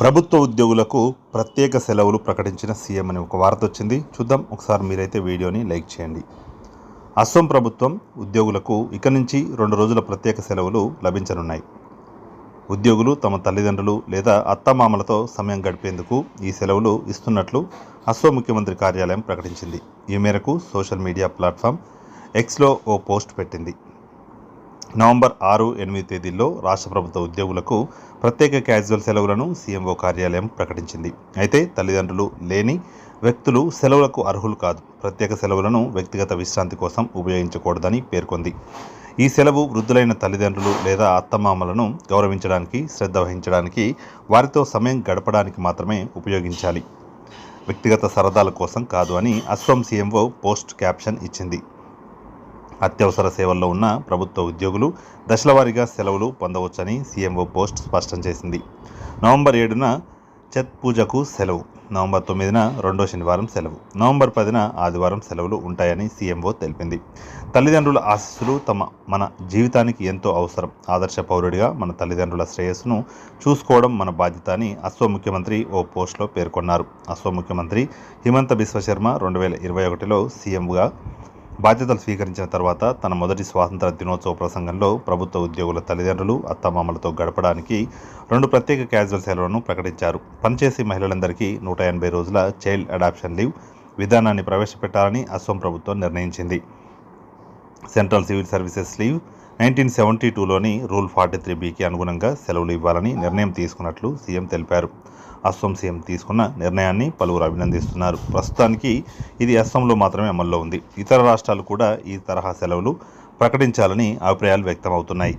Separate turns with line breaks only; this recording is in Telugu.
ప్రభుత్వ ఉద్యోగులకు ప్రత్యేక సెలవులు ప్రకటించిన సీఎం అని ఒక వార్త వచ్చింది. చూద్దాం. ఒకసారి మీరైతే వీడియోని లైక్ చేయండి. అస్సాం ప్రభుత్వం ఉద్యోగులకు ఇక నుంచి రెండు రోజుల ప్రత్యేక సెలవులు లభించనున్నాయి. ఉద్యోగులు తమ తల్లిదండ్రులు లేదా అత్తమామలతో సమయం గడిపేందుకు ఈ సెలవులు ఇస్తున్నట్లు అస్సాం ముఖ్యమంత్రి కార్యాలయం ప్రకటించింది. ఈ మేరకు సోషల్ మీడియా ప్లాట్ఫామ్ ఎక్స్లో ఓ పోస్ట్ పెట్టింది. నవంబర్ ఆరు ఎనిమిది తేదీల్లో రాష్ట్ర ప్రభుత్వ ఉద్యోగులకు ప్రత్యేక క్యాజువల్ సెలవులను సీఎంఓ కార్యాలయం ప్రకటించింది. అయితే తల్లిదండ్రులు లేని వ్యక్తులు సెలవులకు అర్హులు కాదు. ప్రత్యేక సెలవులను వ్యక్తిగత విశ్రాంతి కోసం ఉపయోగించకూడదని పేర్కొంది. ఈ సెలవు వృద్ధులైన తల్లిదండ్రులు లేదా అత్తమామలను గౌరవించడానికి శ్రద్ధ వహించడానికి వారితో సమయం గడపడానికి మాత్రమే ఉపయోగించాలి. వ్యక్తిగత సరదాల కోసం కాదు అని అస్సాం సీఎంఓ పోస్ట్ క్యాప్షన్ ఇచ్చింది. అత్యవసర సేవల్లో ఉన్న ప్రభుత్వ ఉద్యోగులు దశలవారీగా సెలవులు పొందవచ్చని సీఎంఓ పోస్ట్ స్పష్టం చేసింది. నవంబర్ ఏడున ఛత్ పూజకు సెలవు నవంబర్ తొమ్మిదిన రెండో శనివారం సెలవు నవంబర్ పదిన ఆదివారం సెలవులు ఉంటాయని సీఎంఓ తెలిపింది. తల్లిదండ్రుల ఆశీస్సులు తమ మన జీవితానికి ఎంతో అవసరం. ఆదర్శ పౌరుడిగా మన తల్లిదండ్రుల శ్రేయస్సును చూసుకోవడం మన బాధ్యత అని అస్సోం ముఖ్యమంత్రి ఓ పోస్టులో పేర్కొన్నారు. అస్సోం ముఖ్యమంత్రి హిమంత బిశ్వ శర్మ రెండు వేల ఇరవై ఒకటిలో సీఎంగా బాధ్యతలు స్వీకరించిన తర్వాత తన మొదటి స్వాతంత్ర దినోత్సవ ప్రసంగంలో ప్రభుత్వ ఉద్యోగుల తల్లిదండ్రులు అత్తమామలతో గడపడానికి రెండు ప్రత్యేక క్యాజువల్ సెలవులను ప్రకటించారు. పనిచేసే మహిళలందరికీ నూట ఎనభై రోజుల చైల్డ్ అడాప్షన్ లీవ్ విధానాన్ని ప్రవేశపెట్టాలని అస్సాం ప్రభుత్వం నిర్ణయించింది. Central civil services leave nineteen seventy టూలోని rule forty three బీకి అనుగుణంగా సెలవులు ఇవ్వాలని నిర్ణయం తీసుకున్నట్లు సీఎం తెలిపారు. అస్సాం సీఎం తీసుకున్న నిర్ణయాన్ని పలువురు అభినందిస్తున్నారు. ప్రస్తుతానికి ఇది అస్సాంలో మాత్రమే అమల్లో ఉంది. ఇతర రాష్ట్రాలు కూడా ఈ తరహా సెలవులు ప్రకటించాలని అభిప్రాయాలు వ్యక్తమవుతున్నాయి.